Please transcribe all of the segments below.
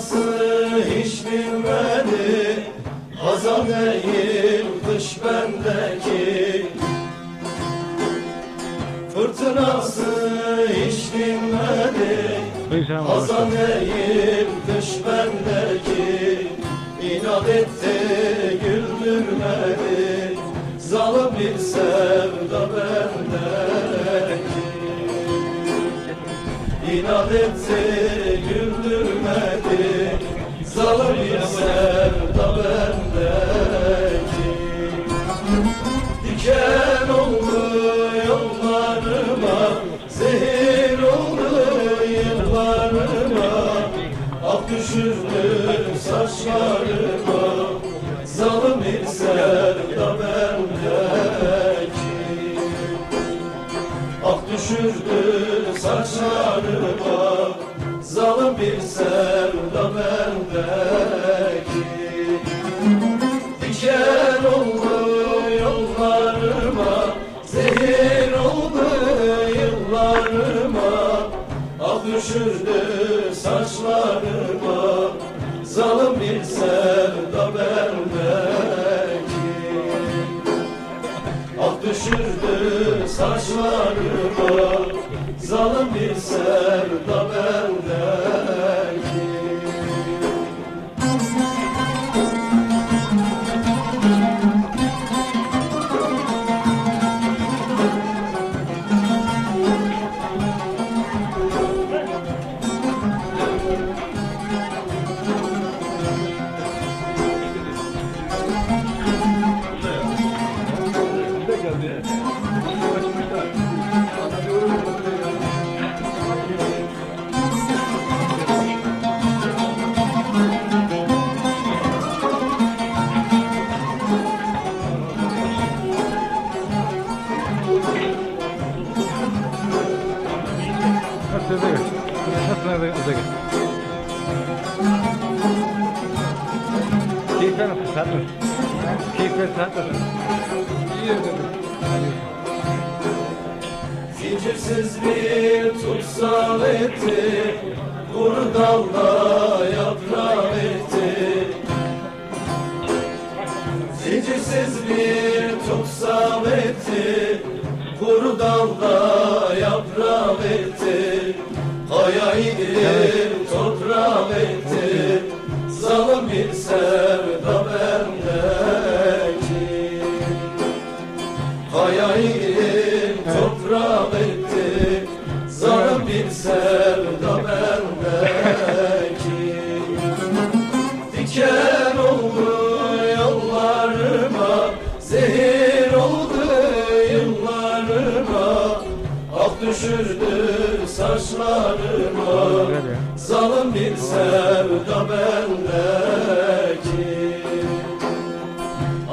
acısını hiç bilmedi. Azam değil kış bendeki. Fırtınası hiç dinmedi Azam değil kış bendeki. İnat etti güldürmedi. Zalim bir sevda bendeki. İnat etti Ak düşürdü saçlarıma Zalim bir sevda bendeki Ah düşürdü saçlarıma Zalim bir sevda bendeki Diken oldu yollarıma Zehir oldu yıllarıma. Ah düşürdü saçlarıma Zalim bir sevda bendeki Ah düşürdü saçlarıma Zalim bir sevda Zincirsiz bir tutsal etti Kuru dalda yaprak etti. Zincirsiz bir tutsal etti Kuru dalda yaprak etti. Kaya idim toprak etti. Zalim bir sevda bendeki saçlarıma Zalim bir sevda bendeki.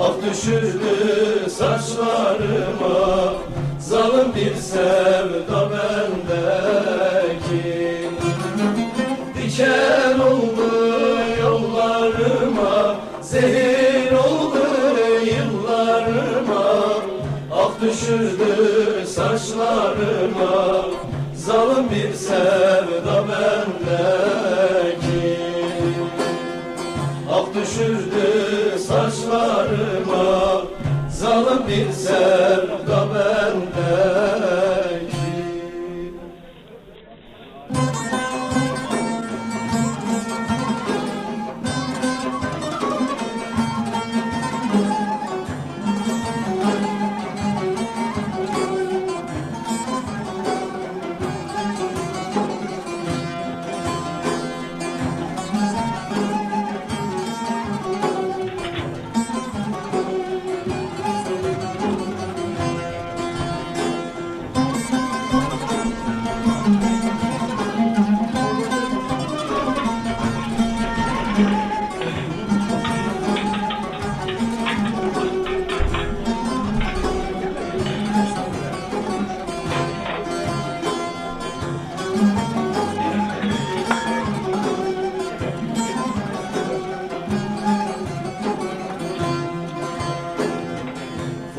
Ah düşürdü saçlarıma Zalim bir sevda bendeki. Diken oldu yollarıma Zehir oldu yıllarıma. Ah düşürdü saçlarıma Zalim bir sevda bendeki Ah düşürdü saçlarıma Zalim bir sevda bendeki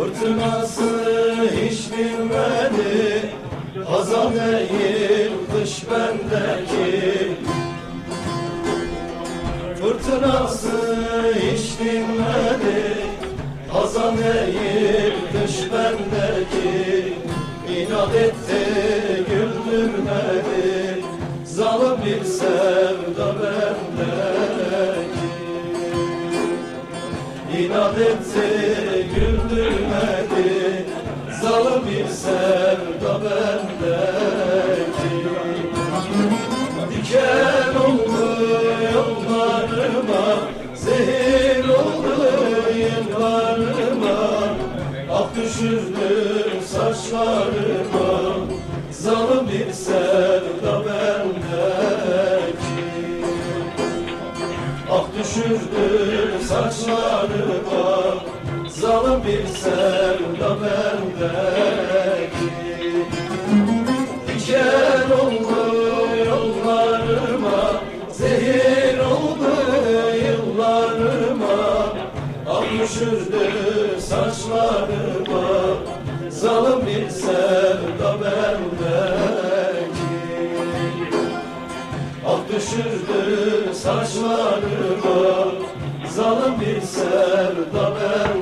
Fırtınası hiç bilmedi. Hazan değil kış bendeki. Fırtınası hiç dinmedi Hazan değil kış bendeki. İnat etti güldürmedi. Zalim bir sevda bendeki. İnat etti Ak düşürdü saçlarıma Zalim bir sevda bendeki Ah düşürdü saçlarıma Zalim bir sevda bendeki Diken oldu düşürdü saçlarıma Zalim bir sevda bendeki. Ah düşürdü saçlarıma Zalim bir sevda bendeki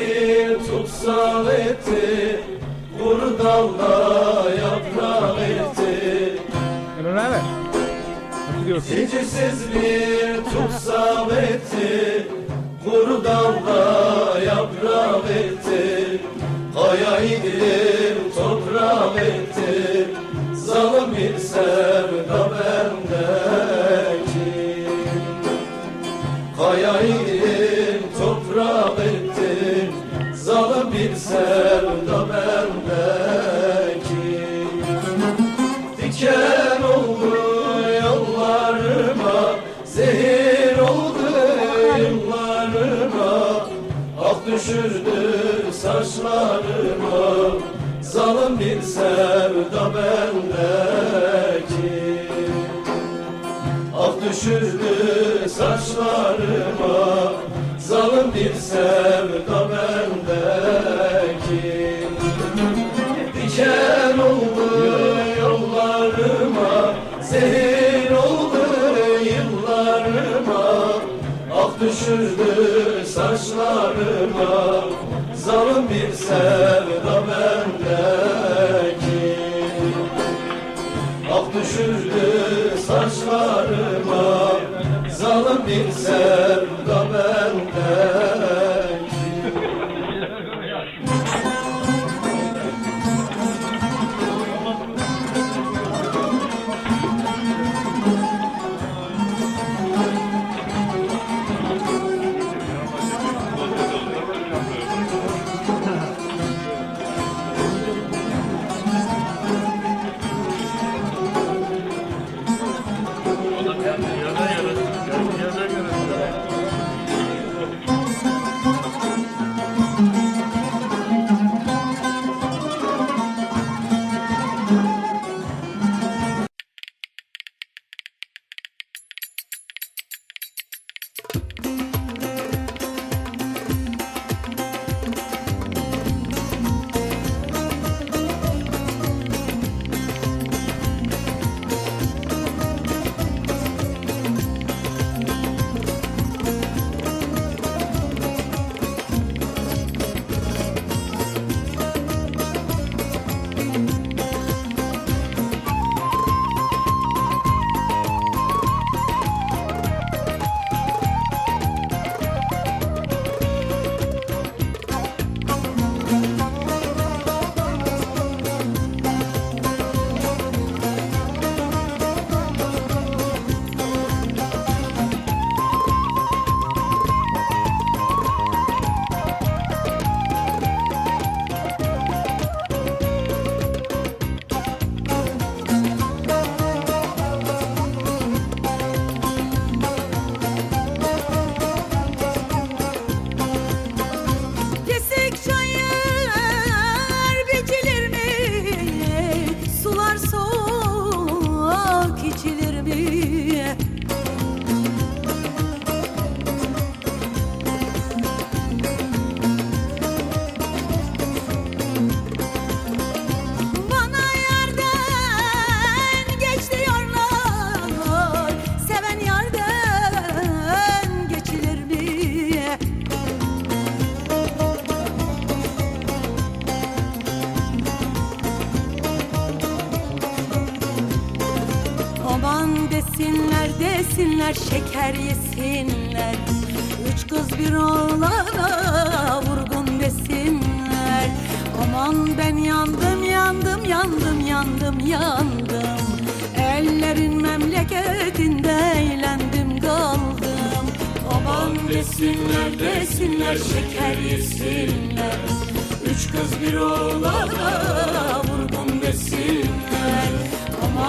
bir tutsal etti Vur dalla yaprak etti? Nasıl gidiyor? Zincirsiz bir tutsal etti Vur dalla yaprak etti Kaya idim toprak etti Zalim bir sevda bendeki sevda Diken oldu yollarıma Zehir oldu yıllarıma Ah düşürdü saçlarıma Zalim bir sevda bendeki düşürdü saçlarıma Zalim bir sevda saçlarıma Zalim bir sevda bendeki desinler şeker yesinler. Üç kız bir oğlana vurgun desinler. Aman ben yandım yandım yandım yandım yandım. Ellerin memleketinde eğlendim kaldım Aman desinler desinler şeker yesinler. Üç kız bir oğlana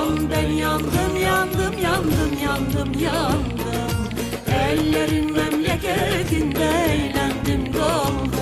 ben yandım yandım yandım yandım yandım. Ellerin memleketinde eğlendim kaldım